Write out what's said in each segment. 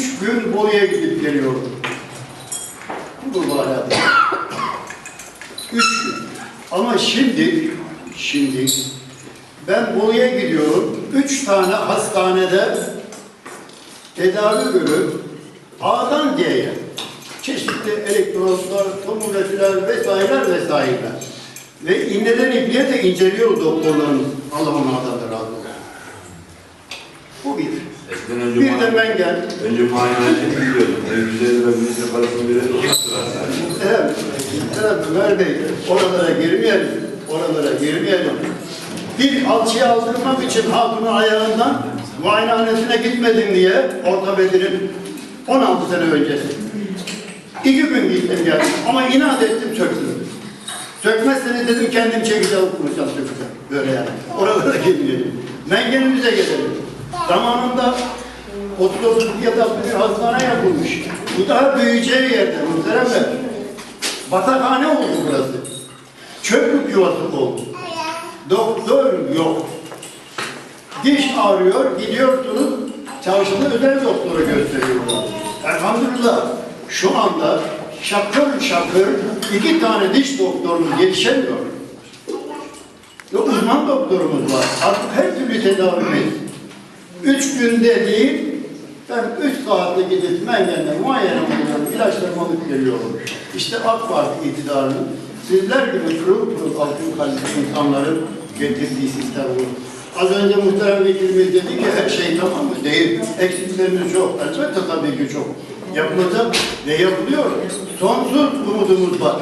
üç gün Bolu'ya gidip geliyordum. Bu manada. Üç gün. Ama şimdi, şimdi ben Bolu'ya gidiyorum. Üç tane hastanede tedavi görüp A'dan G'ye çeşitli elektronlar, tomografiler vesaireler vesaireler. Ve iğneden ipliğe de inceliyor doktorlarımız. Allah onlardan da. Eskiden önce Bir de ben geldim. Önce muayeneye gidiyordum. En güzel ve birisi parasını verir. Evet, evet Ömer Bey, oralara girmeyelim, oralara girmeyelim. Bir alçıya aldırmam için hatunun ayağından muayenehanesine gitmedim diye ortopedinin 16 sene öncesi. İki gün gittim geldim ama inat ettim söktüm. Sökmezseniz dedim kendim çekeceğim kuracağım sökeceğim. Böyle yani. Oralara girmeyelim. Mengenimize gelelim. Zamanında 30 yataklı bir hastane yapılmış. Bu daha büyüyeceği yerde muhterem Bey. Batakhane oldu burası. Çöplük yuvası oldu. Doktor yok. Diş ağrıyor, gidiyorsunuz, çarşıda özel doktora gösteriyorlar. Elhamdülillah şu anda şakır şakır iki tane diş doktorumuz yetişemiyor. Ve uzman doktorumuz var. Artık her türlü tedavimiz. Üç günde değil, ben üç saatte gidip mengenle muayene oluyorum, ilaçlarımı alıp geliyorum. İşte AK Parti iktidarının sizler gibi pırıl pırıl altın kalpli insanların getirdiği sistem bu. Az önce muhterem vekilimiz dedi ki her şey tamam mı? Değil. Eksiklerimiz çok. Elbette tabii ki çok. Yapılacak ve yapılıyor. Sonsuz umudumuz var.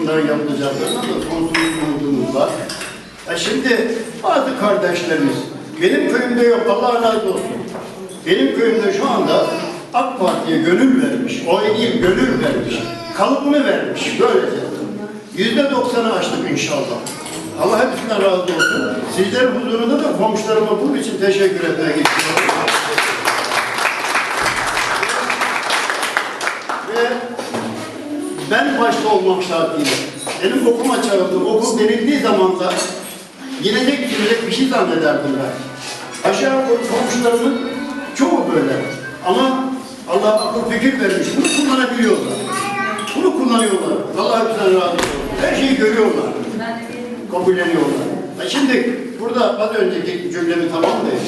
Bunların yapılacaklarına da sonsuz umudumuz var. E şimdi bazı kardeşlerimiz, benim köyümde yok Allah razı olsun. Benim köyümde şu anda AK Parti'ye gönül vermiş, oy değil gönül vermiş, kalıbını vermiş böylece. Yüzde doksanı açtık inşallah. Allah hepsinden razı olsun. Sizlerin huzurunda da komşularıma bunun için teşekkür etmek istiyorum. Ve ben başta olmak şartıyla benim okuma çağımda okul denildiği zaman da gidecek gidecek bir şey zannederdim ben. Aşağı komşularımın çoğu böyle. Ama Allah akıl fikir vermiş. Bunu kullanabiliyorlar. Bunu kullanıyorlar. Allah hepsinden razı olsun. Her şeyi görüyorlar. Kabulleniyorlar. Ha şimdi burada az önceki cümlemi tamamlayayım.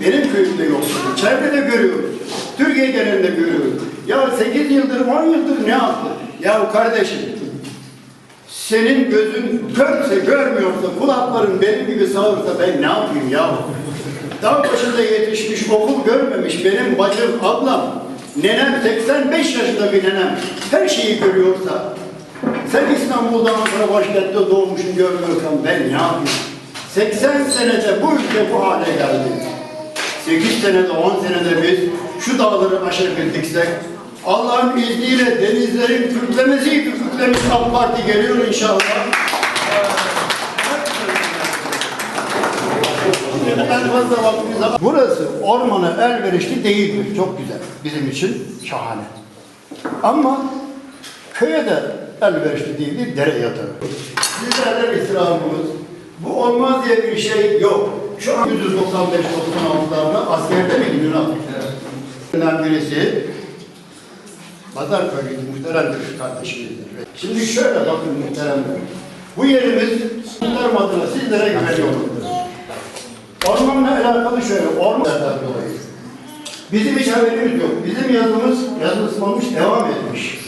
Benim köyümde yok. Çevrede görüyoruz. Türkiye genelinde görüyoruz. Ya 8 yıldır, 10 yıldır ne yaptı? Ya kardeşim, senin gözün körse, kulakların benim gibi sağırsa ben ne yapayım ya? Dağ başında yetişmiş, okul görmemiş benim bacım, ablam, nenem 85 yaşında bir nenem her şeyi görüyorsa, sen İstanbul'da Ankara başkentte doğmuşsun görmüyorsan ben ne yapayım? 80 senede bu ülke bu hale geldi. 8 senede, 10 senede biz şu dağları aşabildikse Allah'ın izniyle denizlerin kürklemesi kürklemiş AK Parti geliyor inşallah. En fazla vaktimiz var. Burası ormana elverişli değildir. Çok güzel. Bizim için şahane. Ama köye de elverişli değildir. Dere yatağı. Sizlerden istirhamımız. Bu olmaz diye bir şey yok. Şu an 195-96'larda askerde mi Yunan? Evet. birisi Pazarköy'deki muhteremdir kardeşimizdir. Şimdi şöyle bakın muhteremler. Bu yerimiz bunlar adına sizlere güveniyorum. Ormanla alakalı şöyle, ormanlardan dolayı. Bizim hiç haberimiz yok. Bizim yazımız yazılmamış, devam etmiş.